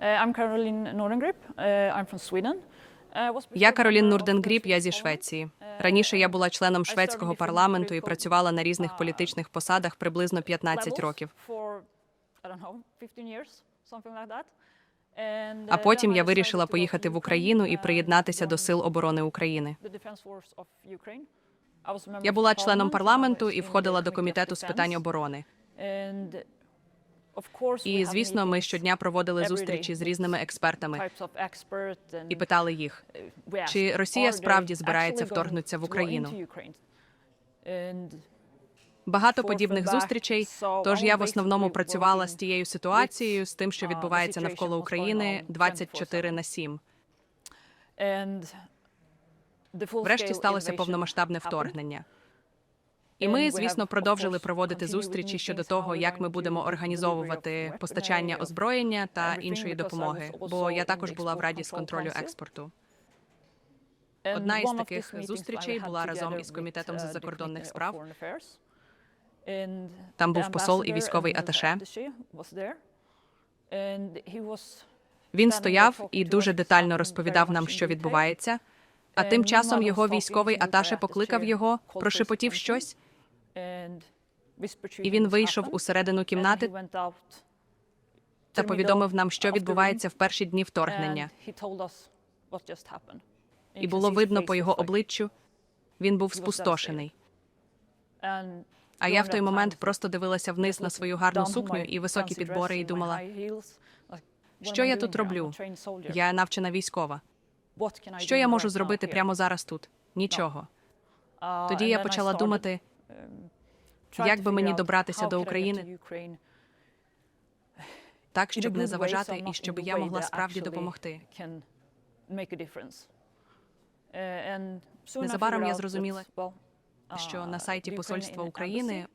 I'm Caroline Nordengrip. Uh, I'm from Sweden. Uh, Я Каролін Нурденгріп, я зі Швеції. Раніше я була Uh, членом шведського парламенту і працювала на різних uh, політичних посадах приблизно 15 levels років. for, I don't know, 15 years, something like that. And, А uh, потім я вирішила поїхати в Україну і приєднатися до Сил оборони України. Я була членом парламенту і входила до комітету з питань оборони. And, of course, we І звісно, ми щодня проводили зустрічі з різними експертами і питали їх, uh, чи Росія справді збирається вторгнутися в Україну? Багато подібних зустрічей. Тож я в основному працювала з тією ситуацією, з тим, що uh, відбувається навколо України on 24 на 7. and the full Врешті сталося повномасштабне вторгнення. І ми, звісно, продовжили проводити зустрічі щодо того, як ми будемо організовувати постачання озброєння та іншої допомоги. Бо я також була в раді з контролю експорту. Одна із таких зустрічей була разом із Комітетом uh, the закордонних справ. Там був посол і військовий аташе. Він стояв і дуже детально розповідав нам, що відбувається. А тим часом його військовий аташе покликав його, прошепотів щось, і він вийшов happened. у середину кімнати та повідомив нам, що відбувається в перші дні вторгнення. І було видно по його обличчю, він був спустошений. А я в той момент просто дивилася вниз на свою гарну сукню і високі підбори, і думала, що я тут роблю? Я навчена військова. Що я можу зробити прямо зараз тут? Нічого. Uh, Тоді я почала думати, tried як би мені добратися до України так, щоб не заважати і щоб я могла справді допомогти. Uh, Незабаром я зрозуміла, що uh, на сайті Посольства України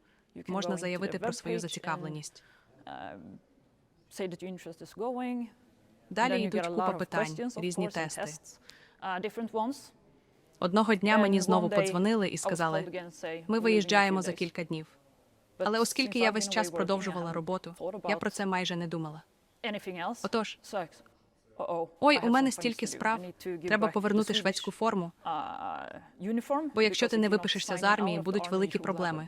можна заявити про свою зацікавленість. um, Далі йдуть купа питань, різні тести. Одного дня мені знову подзвонили і сказали, ми "We're leaving in a виїжджаємо за days." кілька днів. Але оскільки я весь час продовжувала роботу, я про це майже не думала. Отож, ой, у мене стільки справ, треба повернути шведську форму, uh, Бо якщо ти не випишешся з армії, будуть великі проблеми.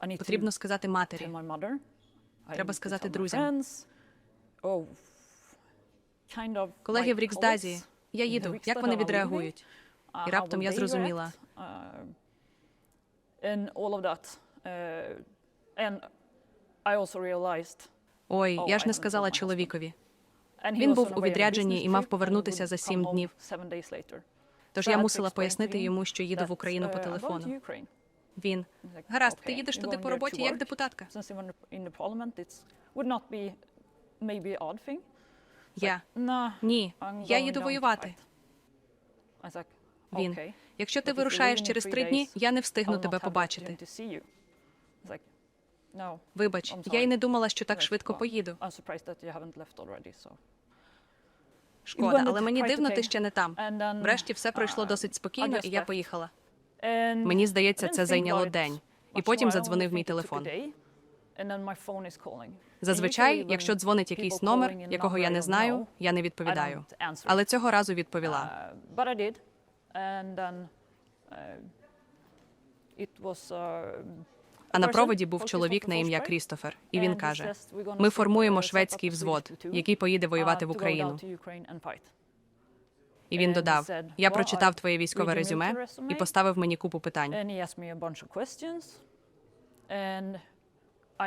Uh, потрібно сказати матері. Треба сказати друзям. Oh, Колеги в Ріксдазі, я їду, як вони відреагують? Uh, І раптом я зрозуміла. Uh. Uh, Ой, Oh, я ж не сказала чоловікові. Він був у відрядженні і мав повернутися за сім днів. Тож я мусила пояснити йому, що їду в Україну по uh, телефону. Він гаразд, ти "Okay, їдеш туди по роботі як депутатка. Я ні, я їду воювати. Він якщо ти вирушаєш через три дні, я не встигну тебе побачити. Вибач, я й не думала, що так швидко поїду. Шкода, але мені дивно, ти ще не там. Врешті все пройшло uh, досить спокійно, і я поїхала. Мені здається, це зайняло день. І потім задзвонив мій телефон. Зазвичай, якщо дзвонить якийсь номер, якого я не знаю, я не відповідаю. Але цього разу відповіла. Uh, uh. Uh, А на проводі був чоловік на ім'я Крістофер, і він каже: says, "We're gonna Ми формуємо шведський взвод, який поїде воювати в Україну. down to Ukraine and fight." І він додав: Я прочитав твоє військове резюме і поставив мені купу питань.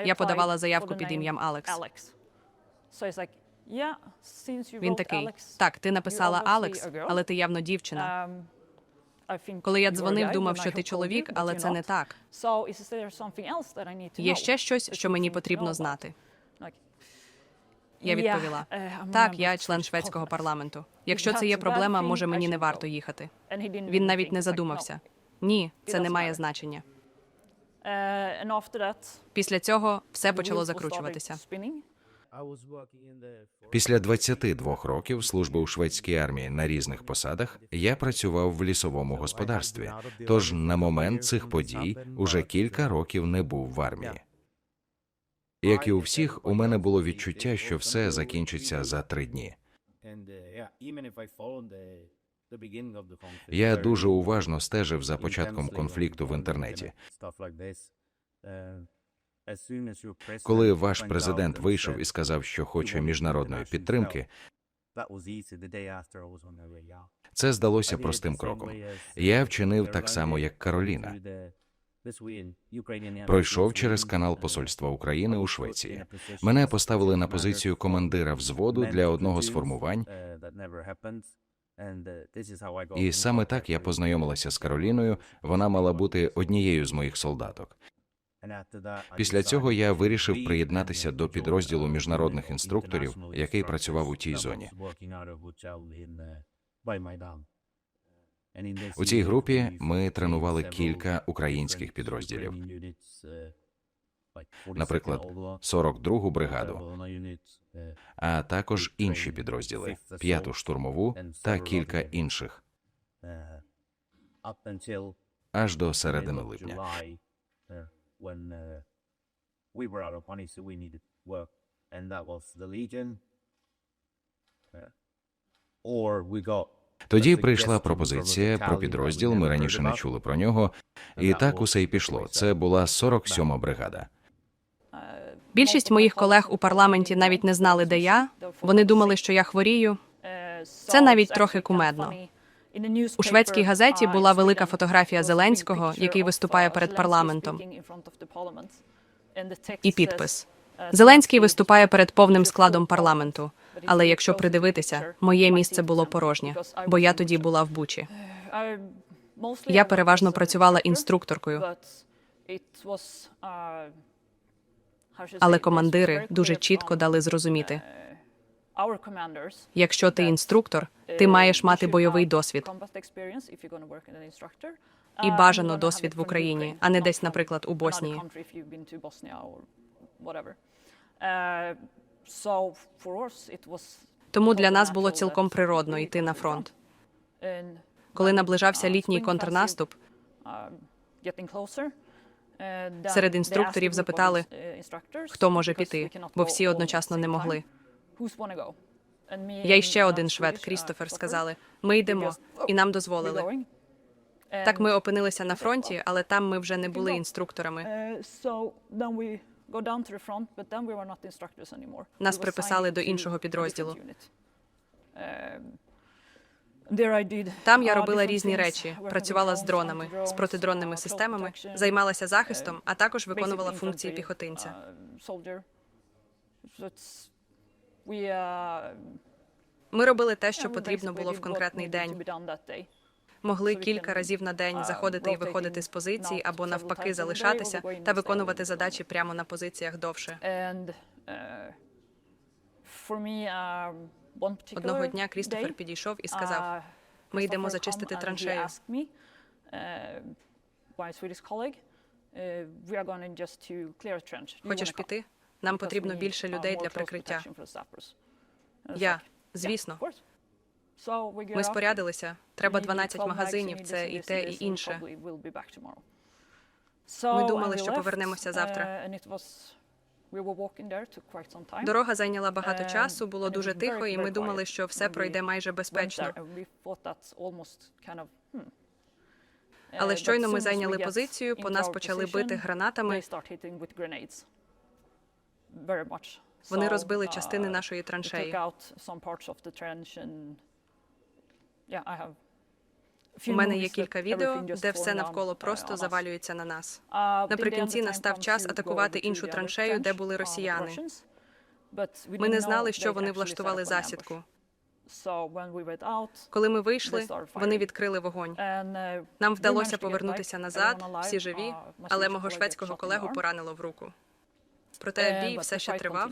Я подавала заявку під ім'ям Алекс. Він такий: Так, ти написала Алекс, але ти явно дівчина. um, Коли я дзвонив, думав, що ти чоловік, але це не так. Є ще щось, що мені потрібно знати. Я відповіла: uh, Так, я член шведського парламенту. Якщо це є проблема, може мені не варто їхати. Він навіть не задумався. Ні, це не має значення. Uh, and after that, Після цього все почало закручуватися. Після 22 років служби у шведській армії на різних посадах я працював в лісовому господарстві. Тож на момент цих подій уже кілька років не був в армії. Як і у всіх, у мене було відчуття, що все закінчиться за три дні. Я дуже уважно стежив за початком конфлікту в інтернеті. Коли ваш президент вийшов і сказав, що хоче міжнародної підтримки, це здалося простим кроком. Я вчинив так само, як Кароліна. Пройшов через канал посольства України у Швеції. Мене поставили на позицію командира взводу для одного з формувань, і саме так я познайомилася з Кароліною. Вона мала бути однією з моїх солдаток. Після цього я вирішив приєднатися до підрозділу міжнародних інструкторів, який працював у тій зоні. У цій групі ми тренували кілька українських підрозділів, наприклад, 42-гу бригаду, а також інші підрозділи, п'яту штурмову та кілька інших, аж до середини липня. we were out of money, so we needed work, and that was the Legion. Uh, or we got Тоді прийшла пропозиція про підрозділ. Ми раніше не чули про нього, і так усе й пішло. Це була 47-ма бригада. Більшість моїх колег у парламенті навіть не знали, де я. Вони думали, що я хворію. Це навіть трохи кумедно. У шведській газеті була велика фотографія Зеленського, який виступає перед парламентом. І підпис. Зеленський виступає перед повним складом парламенту. Але якщо придивитися, моє місце було порожнє, бо я тоді була в Бучі. Я переважно працювала інструкторкою, Але командири дуже чітко дали зрозуміти, якщо ти інструктор, ти маєш мати бойовий досвід і бажано досвід в Україні, а не десь, наприклад, у Боснії. Тому для нас було цілком природно йти на фронт. Коли наближався літній контрнаступ, серед інструкторів запитали, хто може піти, бо всі одночасно не могли. я і ще один швед, Крістофер, сказали: ми йдемо, і нам дозволили. Так ми опинилися на фронті, але там ми вже не були інструкторами. Нас приписали до іншого підрозділу. Там я робила різні речі, працювала з дронами, з протидронними системами, займалася захистом, а також виконувала функції піхотинця. Ми робили те, що потрібно було в конкретний день. Могли кілька разів на день заходити і виходити з позицій або навпаки залишатися та виконувати задачі прямо на позиціях довше. Одного дня Крістофер підійшов і сказав: Ми йдемо зачистити траншею. Хочеш піти? Нам потрібно більше людей для прикриття. Я, звісно, ми спорядилися. Треба 12 магазинів, це і те, і інше. Ми думали, що повернемося завтра. Дорога зайняла багато часу, було дуже тихо, і ми думали, що все пройде майже безпечно. Але щойно ми зайняли позицію, по нас почали бити гранатами. Вони розбили частини нашої траншеї. У мене є кілька відео, де все навколо просто завалюється на нас. Наприкінці настав час атакувати іншу траншею, де були росіяни. Ми не знали, що вони влаштували засідку. Коли ми вийшли, вони відкрили вогонь. Нам вдалося повернутися назад, всі живі, але мого шведського колегу поранило в руку. Проте бій все ще тривав.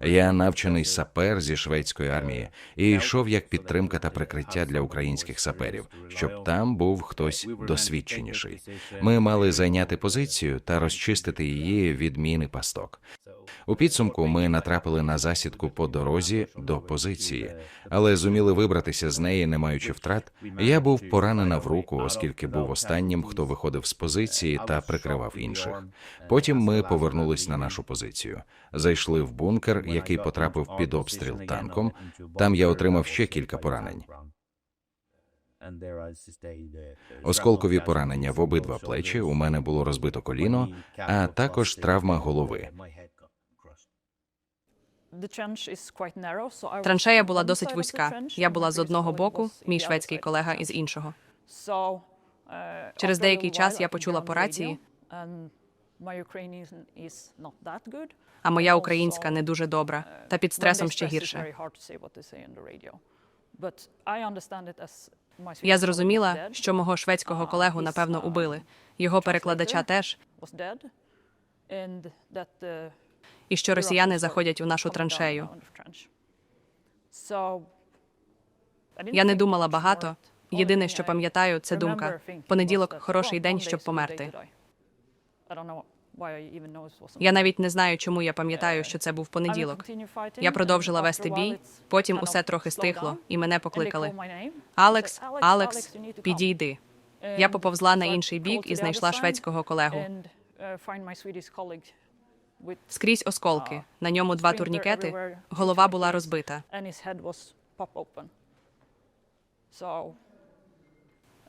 Я навчений сапер зі шведської армії і йшов як підтримка та прикриття для українських саперів, щоб там був хтось досвідченіший. Ми мали зайняти позицію та розчистити її від міни пасток. У підсумку ми натрапили на засідку по дорозі до позиції, але зуміли вибратися з неї, не маючи втрат. Я був поранена в руку, оскільки був останнім, хто виходив з позиції та прикривав інших. Потім ми повернулись на нашу позицію. Зайшли в бункер, який потрапив під обстріл танком. Там я отримав ще кілька поранень. Осколкові поранення в обидва плечі. У мене було розбито коліно, а також травма голови. Траншея була досить вузька. Я була з одного боку, мій шведський колега із іншого. Через деякий час я почула по рації, А моя українська не дуже добра, та під стресом ще гірше. Я зрозуміла, що мого шведського колегу напевно убили. Його перекладача теж, і що росіяни заходять у нашу траншею. Я не думала багато. Єдине, що пам'ятаю, це думка. Понеділок хороший день, щоб померти. Я навіть не знаю, чому я пам'ятаю, що це був понеділок. Я продовжила вести бій, потім усе трохи стихло, і мене покликали. Алекс, Алекс, підійди. Я поповзла на інший бік і знайшла шведського колегу. Скрізь осколки. На ньому два турнікети. Голова була розбита.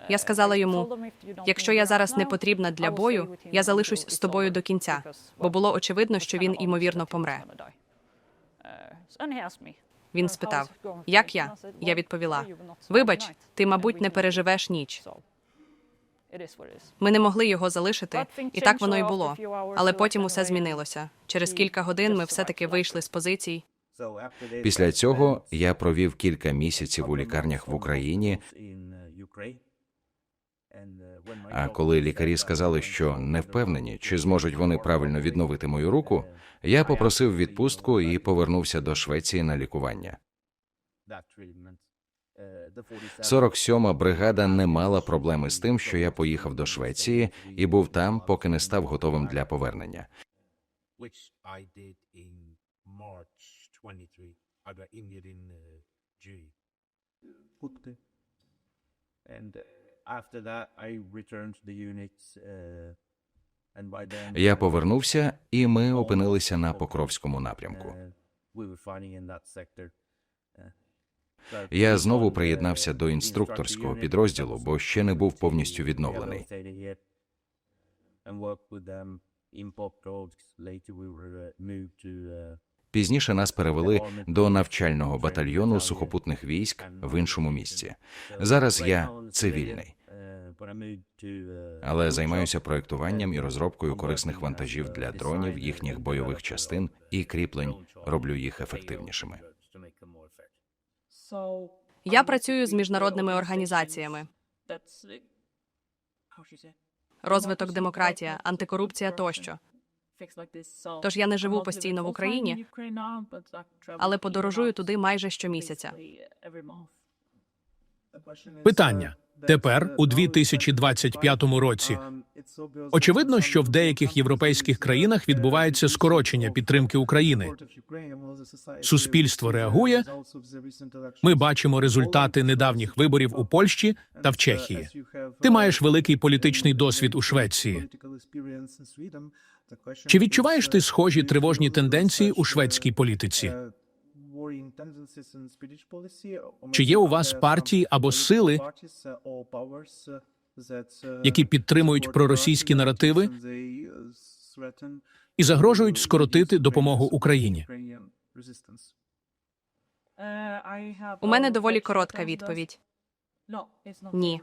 Я сказала йому: якщо я зараз не потрібна для бою, я залишусь з тобою до кінця, бо було очевидно, що він ймовірно помре. Він спитав, як я? Я відповіла: Вибач, ти, мабуть, не переживеш ніч. Ми не могли його залишити, і так воно й було. Але потім усе змінилося. Через кілька годин ми все-таки вийшли з позицій. Після цього я провів кілька місяців у лікарнях в Україні. А коли лікарі сказали, що не впевнені, чи зможуть вони правильно відновити мою руку, я попросив відпустку і повернувся до Швеції на лікування. 47-ма бригада не мала проблеми з тим, що я поїхав до Швеції і був там, поки не став готовим для повернення. which I did in March 23. I got injured in uh, uh. Uh, Я повернувся, і ми опинилися на Покровському напрямку. uh, we were fighting in that sector. Uh, so Я знову приєднався до інструкторського підрозділу, бо ще не був повністю відновлений. Пізніше нас перевели до навчального батальйону сухопутних військ в іншому місці. Зараз я цивільний, але займаюся проєктуванням і розробкою корисних вантажів для дронів, їхніх бойових частин і кріплень. Роблю їх ефективнішими. Я працюю з міжнародними організаціями. Розвиток демократія, антикорупція тощо. Тож я не живу постійно в Україні, Але подорожую туди майже щомісяця. Питання тепер у 2025 році. Очевидно, що в деяких європейських країнах відбувається скорочення підтримки України. Суспільство реагує. Ми бачимо результати недавніх виборів у Польщі та в Чехії. Ти маєш великий політичний досвід у Швеції. Чи відчуваєш ти схожі тривожні тенденції у шведській політиці? Чи є у вас партії або сили, які підтримують проросійські наративи і загрожують скоротити допомогу Україні? У мене доволі коротка відповідь. Ні.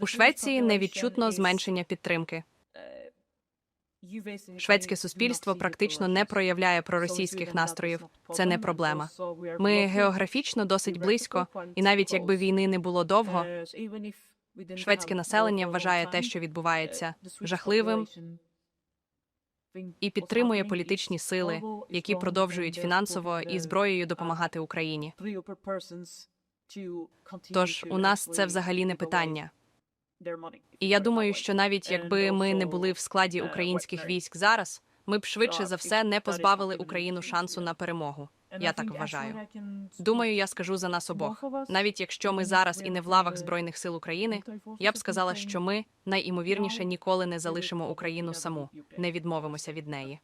У Швеції не відчутно зменшення підтримки. Шведське суспільство практично не проявляє проросійських настроїв. Це не проблема. Ми географічно досить близько, і навіть якби війни не було довго, шведське населення вважає те, що відбувається, жахливим і підтримує політичні сили, які продовжують фінансово і зброєю допомагати Україні. Тож у нас це взагалі не питання. І я думаю, що навіть якби ми не були в складі українських військ зараз, ми б швидше за все не позбавили Україну шансу на перемогу. Я так вважаю. Думаю, я скажу за нас обох. Навіть якщо ми зараз і не в лавах збройних сил України, я б сказала, що ми найімовірніше ніколи не залишимо Україну саму, не відмовимося від неї.